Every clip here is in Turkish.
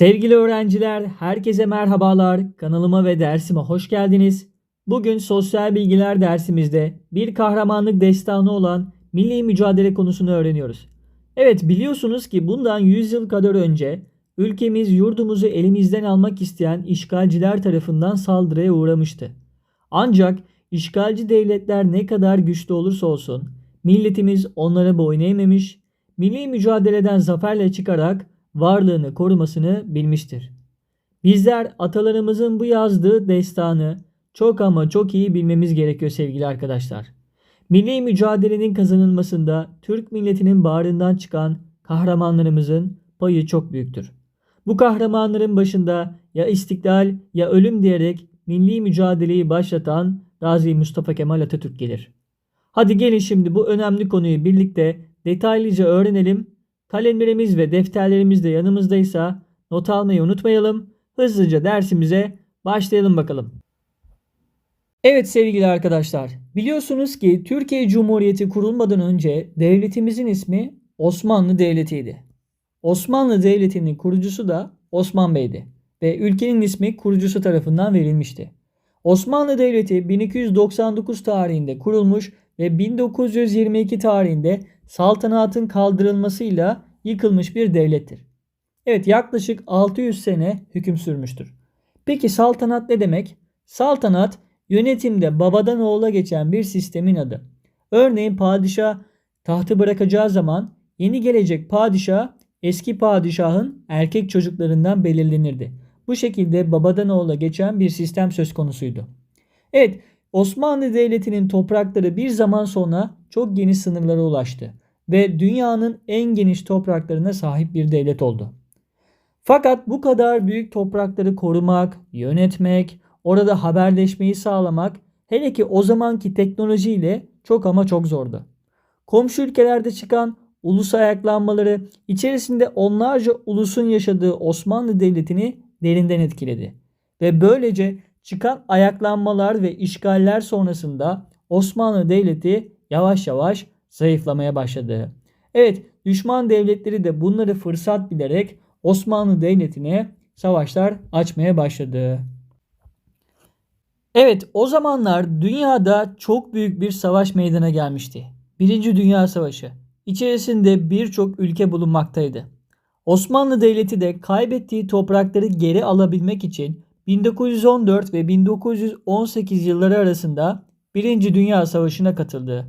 Sevgili öğrenciler, herkese merhabalar. Kanalıma ve dersime hoş geldiniz. Bugün sosyal bilgiler dersimizde bir kahramanlık destanı olan milli mücadele konusunu öğreniyoruz. Evet biliyorsunuz ki bundan 100 yıl kadar önce ülkemiz yurdumuzu elimizden almak isteyen işgalciler tarafından saldırıya uğramıştı. Ancak işgalci devletler ne kadar güçlü olursa olsun milletimiz onlara boyun eğmemiş, milli mücadeleden zaferle çıkarak varlığını korumasını bilmiştir. Bizler atalarımızın bu yazdığı destanı çok ama çok iyi bilmemiz gerekiyor sevgili arkadaşlar. Milli mücadelenin kazanılmasında Türk milletinin bağrından çıkan kahramanlarımızın payı çok büyüktür. Bu kahramanların başında ya istiklal ya ölüm diyerek milli mücadeleyi başlatan Gazi Mustafa Kemal Atatürk gelir. Hadi gelin şimdi bu önemli konuyu birlikte detaylıca öğrenelim. Kalemlerimiz ve defterlerimiz de yanımızdaysa not almayı unutmayalım. Hızlıca dersimize başlayalım bakalım. Evet sevgili arkadaşlar, biliyorsunuz ki Türkiye Cumhuriyeti kurulmadan önce devletimizin ismi Osmanlı Devleti'ydi. Osmanlı Devleti'nin kurucusu da Osman Bey'di ve ülkenin ismi kurucusu tarafından verilmişti. Osmanlı Devleti 1299 tarihinde kurulmuş ve 1922 tarihinde saltanatın kaldırılmasıyla yıkılmış bir devlettir. Evet yaklaşık 600 sene hüküm sürmüştür. Peki saltanat ne demek? Saltanat yönetimde babadan oğula geçen bir sistemin adı. Örneğin padişah tahtı bırakacağı zaman yeni gelecek padişah eski padişahın erkek çocuklarından belirlenirdi. Bu şekilde babadan oğula geçen bir sistem söz konusuydu. Evet Osmanlı Devleti'nin toprakları bir zaman sonra çok geniş sınırlara ulaştı ve dünyanın en geniş topraklarına sahip bir devlet oldu. Fakat bu kadar büyük toprakları korumak, yönetmek, orada haberleşmeyi sağlamak hele ki o zamanki teknolojiyle çok ama çok zordu. Komşu ülkelerde çıkan ulus ayaklanmaları içerisinde onlarca ulusun yaşadığı Osmanlı Devleti'ni derinden etkiledi. Ve böylece çıkan ayaklanmalar ve işgaller sonrasında Osmanlı Devleti yavaş yavaş zayıflamaya başladı. Evet, düşman devletleri de bunları fırsat bilerek Osmanlı Devleti'ne savaşlar açmaya başladı. Evet, o zamanlar dünyada çok büyük bir savaş meydana gelmişti. Birinci Dünya Savaşı. İçerisinde birçok ülke bulunmaktaydı. Osmanlı Devleti de kaybettiği toprakları geri alabilmek için 1914 ve 1918 yılları arasında Birinci Dünya Savaşı'na katıldı.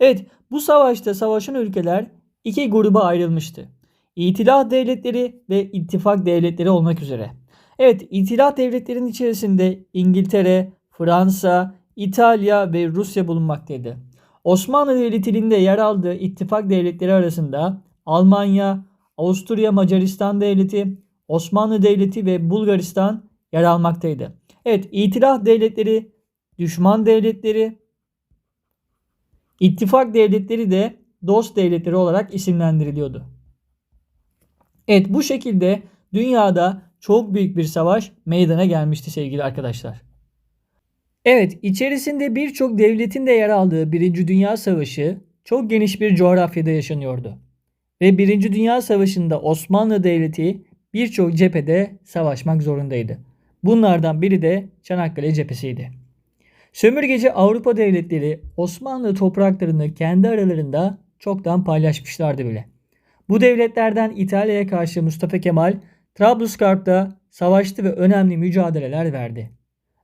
Evet bu savaşta savaşan ülkeler iki gruba ayrılmıştı. İtilaf devletleri ve ittifak devletleri olmak üzere. Evet itilaf devletlerin içerisinde İngiltere, Fransa, İtalya ve Rusya bulunmaktaydı. Osmanlı Devleti'nin de yer aldığı ittifak devletleri arasında Almanya, Avusturya Macaristan Devleti, Osmanlı Devleti ve Bulgaristan yer almaktaydı. Evet itilaf devletleri, düşman devletleri, ittifak devletleri de dost devletleri olarak isimlendiriliyordu. Evet bu şekilde dünyada çok büyük bir savaş meydana gelmişti sevgili arkadaşlar. Evet içerisinde birçok devletin de yer aldığı Birinci Dünya Savaşı çok geniş bir coğrafyada yaşanıyordu. Ve Birinci Dünya Savaşı'nda Osmanlı Devleti birçok cephede savaşmak zorundaydı. Bunlardan biri de Çanakkale cephesiydi. Sömürgeci Avrupa devletleri Osmanlı topraklarını kendi aralarında çoktan paylaşmışlardı bile. Bu devletlerden İtalya'ya karşı Mustafa Kemal Trablusgarp'ta savaştı ve önemli mücadeleler verdi.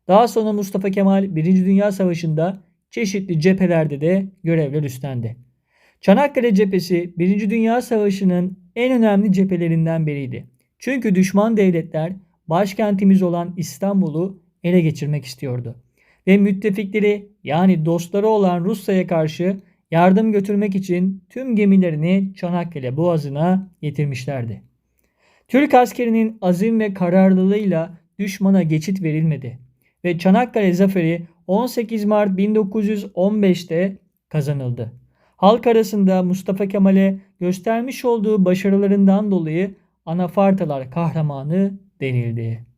Daha sonra Mustafa Kemal 1. Dünya Savaşı'nda çeşitli cephelerde de görevler üstlendi. Çanakkale cephesi 1. Dünya Savaşı'nın en önemli cephelerinden biriydi. Çünkü düşman devletler başkentimiz olan İstanbul'u ele geçirmek istiyordu. Ve müttefikleri yani dostları olan Rusya'ya karşı yardım götürmek için tüm gemilerini Çanakkale Boğazı'na getirmişlerdi. Türk askerinin azim ve kararlılığıyla düşmana geçit verilmedi ve Çanakkale zaferi 18 Mart 1915'te kazanıldı. Halk arasında Mustafa Kemal'e göstermiş olduğu başarılarından dolayı Anafartalar kahramanı denildi.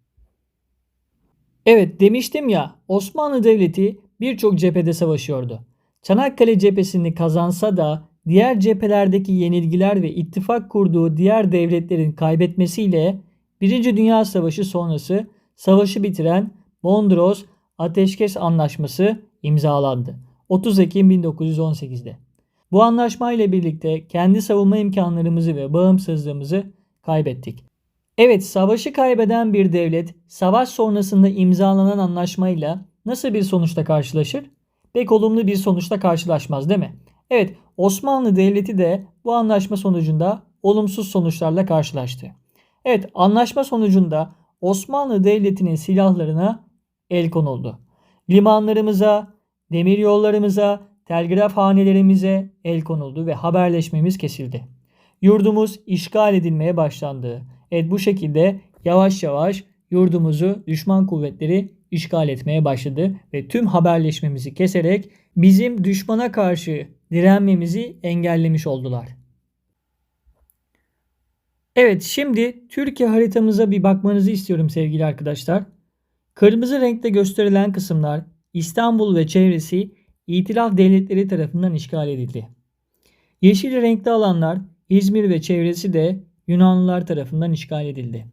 Evet demiştim ya Osmanlı Devleti birçok cephede savaşıyordu. Çanakkale cephesini kazansa da diğer cephelerdeki yenilgiler ve ittifak kurduğu diğer devletlerin kaybetmesiyle Birinci Dünya Savaşı sonrası savaşı bitiren Mondros Ateşkes Anlaşması imzalandı. 30 Ekim 1918'de. Bu anlaşma ile birlikte kendi savunma imkanlarımızı ve bağımsızlığımızı kaybettik. Evet, savaşı kaybeden bir devlet savaş sonrasında imzalanan anlaşmayla nasıl bir sonuçta karşılaşır? Pek olumlu bir sonuçta karşılaşmaz değil mi? Evet, Osmanlı Devleti de bu anlaşma sonucunda olumsuz sonuçlarla karşılaştı. Evet, anlaşma sonucunda Osmanlı Devleti'nin silahlarına el konuldu. Limanlarımıza, demir yollarımıza, telgraf hanelerimize el konuldu ve haberleşmemiz kesildi. Yurdumuz işgal edilmeye başlandı. Evet bu şekilde yavaş yavaş yurdumuzu düşman kuvvetleri işgal etmeye başladı ve tüm haberleşmemizi keserek bizim düşmana karşı direnmemizi engellemiş oldular. Evet şimdi Türkiye haritamıza bir bakmanızı istiyorum sevgili arkadaşlar. Kırmızı renkte gösterilen kısımlar İstanbul ve çevresi İtilaf devletleri tarafından işgal edildi. Yeşil renkli alanlar İzmir ve çevresi de Yunanlılar tarafından işgal edildi.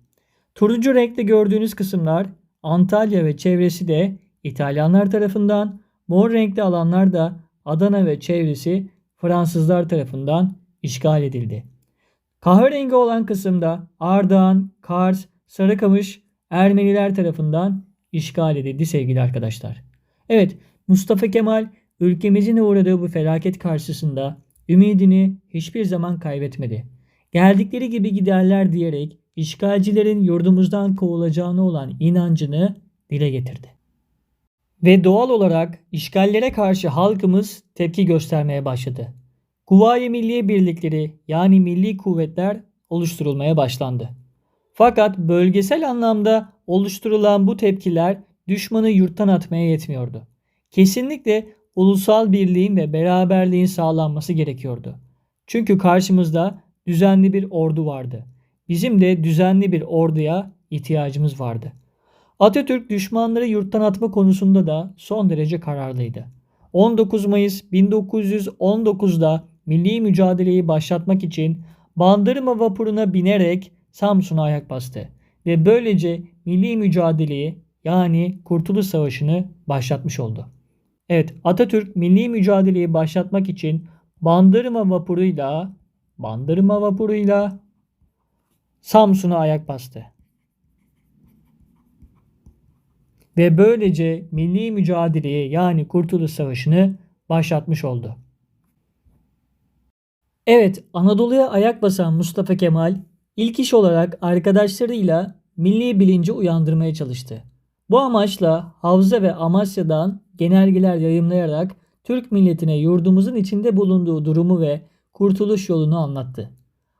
Turuncu renkte gördüğünüz kısımlar Antalya ve çevresi de İtalyanlar tarafından, mor renkli alanlar da Adana ve çevresi Fransızlar tarafından işgal edildi. Kahverengi olan kısımda Ardahan, Kars, Sarıkamış Ermeniler tarafından işgal edildi sevgili arkadaşlar. Evet Mustafa Kemal ülkemizin uğradığı bu felaket karşısında ümidini hiçbir zaman kaybetmedi. Geldikleri gibi giderler diyerek işgalcilerin yurdumuzdan kovulacağına olan inancını dile getirdi. Ve doğal olarak işgallere karşı halkımız tepki göstermeye başladı. Kuvayi Milliye Birlikleri yani milli kuvvetler oluşturulmaya başlandı. Fakat bölgesel anlamda oluşturulan bu tepkiler düşmanı yurttan atmaya yetmiyordu. Kesinlikle ulusal birliğin ve beraberliğin sağlanması gerekiyordu. Çünkü karşımızda düzenli bir ordu vardı. Bizim de düzenli bir orduya ihtiyacımız vardı. Atatürk düşmanları yurttan atma konusunda da son derece kararlıydı. 19 Mayıs 1919'da milli mücadeleyi başlatmak için Bandırma vapuruna binerek Samsun'a ayak bastı ve böylece milli mücadeleyi yani Kurtuluş Savaşı'nı başlatmış oldu. Evet Atatürk milli mücadeleyi başlatmak için Bandırma vapuruyla Bandırma vapuruyla Samsun'a ayak bastı. Ve böylece milli mücadeleyi yani Kurtuluş Savaşı'nı başlatmış oldu. Evet, Anadolu'ya ayak basan Mustafa Kemal ilk iş olarak arkadaşlarıyla milli bilinci uyandırmaya çalıştı. Bu amaçla Havza ve Amasya'dan genelgeler yayımlayarak Türk milletine yurdumuzun içinde bulunduğu durumu ve kurtuluş yolunu anlattı.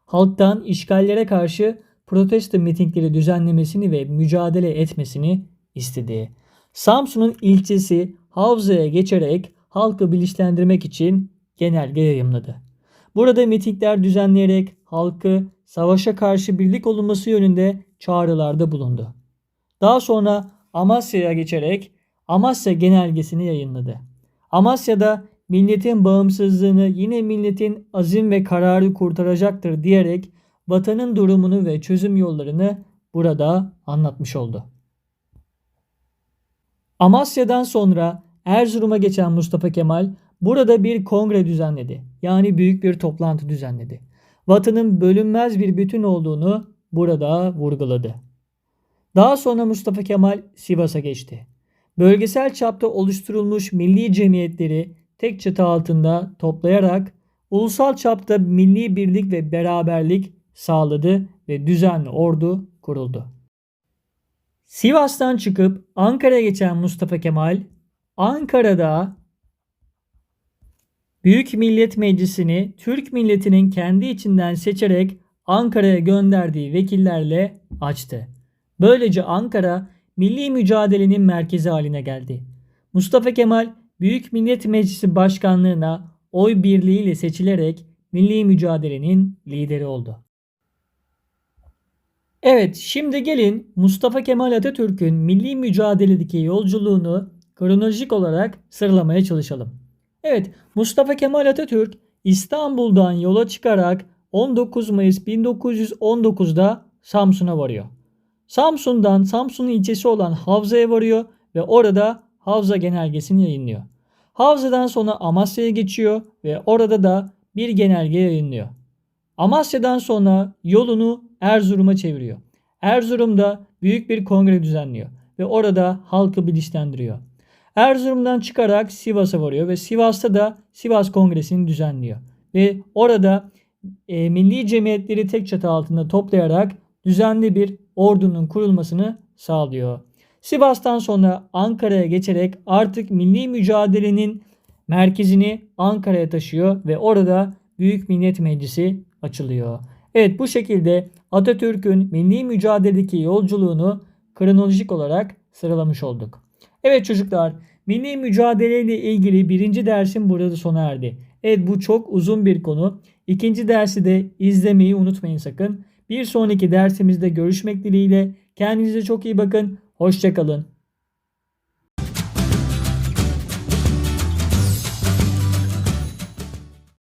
Halktan işgallere karşı protesto mitingleri düzenlemesini ve mücadele etmesini istedi. Samsun'un ilçesi Havza'ya geçerek halkı bilinçlendirmek için genelge yayımladı. Burada mitingler düzenleyerek halkı savaşa karşı birlik olunması yönünde çağrılarda bulundu. Daha sonra Amasya'ya geçerek Amasya genelgesini yayınladı. Amasya'da milletin bağımsızlığını yine milletin azim ve kararı kurtaracaktır diyerek vatanın durumunu ve çözüm yollarını burada anlatmış oldu. Amasya'dan sonra Erzurum'a geçen Mustafa Kemal burada bir kongre düzenledi. Yani büyük bir toplantı düzenledi. Vatanın bölünmez bir bütün olduğunu burada vurguladı. Daha sonra Mustafa Kemal Sivas'a geçti. Bölgesel çapta oluşturulmuş milli cemiyetleri tek çatı altında toplayarak ulusal çapta milli birlik ve beraberlik sağladı ve düzenli ordu kuruldu. Sivas'tan çıkıp Ankara'ya geçen Mustafa Kemal, Ankara'da Büyük Millet Meclisi'ni Türk milletinin kendi içinden seçerek Ankara'ya gönderdiği vekillerle açtı. Böylece Ankara milli mücadelenin merkezi haline geldi. Mustafa Kemal Büyük Millet Meclisi Başkanlığına oy birliğiyle seçilerek milli mücadelenin lideri oldu. Evet, şimdi gelin Mustafa Kemal Atatürk'ün milli mücadeledeki yolculuğunu kronolojik olarak sıralamaya çalışalım. Evet, Mustafa Kemal Atatürk İstanbul'dan yola çıkarak 19 Mayıs 1919'da Samsun'a varıyor. Samsun'dan Samsun'un ilçesi olan Havza'ya varıyor ve orada Havza genelgesini yayınlıyor. Havza'dan sonra Amasya'ya geçiyor ve orada da bir genelge yayınlıyor. Amasya'dan sonra yolunu Erzurum'a çeviriyor. Erzurum'da büyük bir kongre düzenliyor ve orada halkı bilinçlendiriyor. Erzurum'dan çıkarak Sivas'a varıyor ve Sivas'ta da Sivas Kongresi'ni düzenliyor. Ve orada e, milli cemiyetleri tek çatı altında toplayarak düzenli bir ordunun kurulmasını sağlıyor. Sivas'tan sonra Ankara'ya geçerek artık milli mücadelenin merkezini Ankara'ya taşıyor ve orada Büyük Millet Meclisi açılıyor. Evet bu şekilde Atatürk'ün milli mücadeledeki yolculuğunu kronolojik olarak sıralamış olduk. Evet çocuklar milli mücadele ile ilgili birinci dersim burada sona erdi. Evet bu çok uzun bir konu. İkinci dersi de izlemeyi unutmayın sakın. Bir sonraki dersimizde görüşmek dileğiyle. Kendinize çok iyi bakın. Hoşçakalın.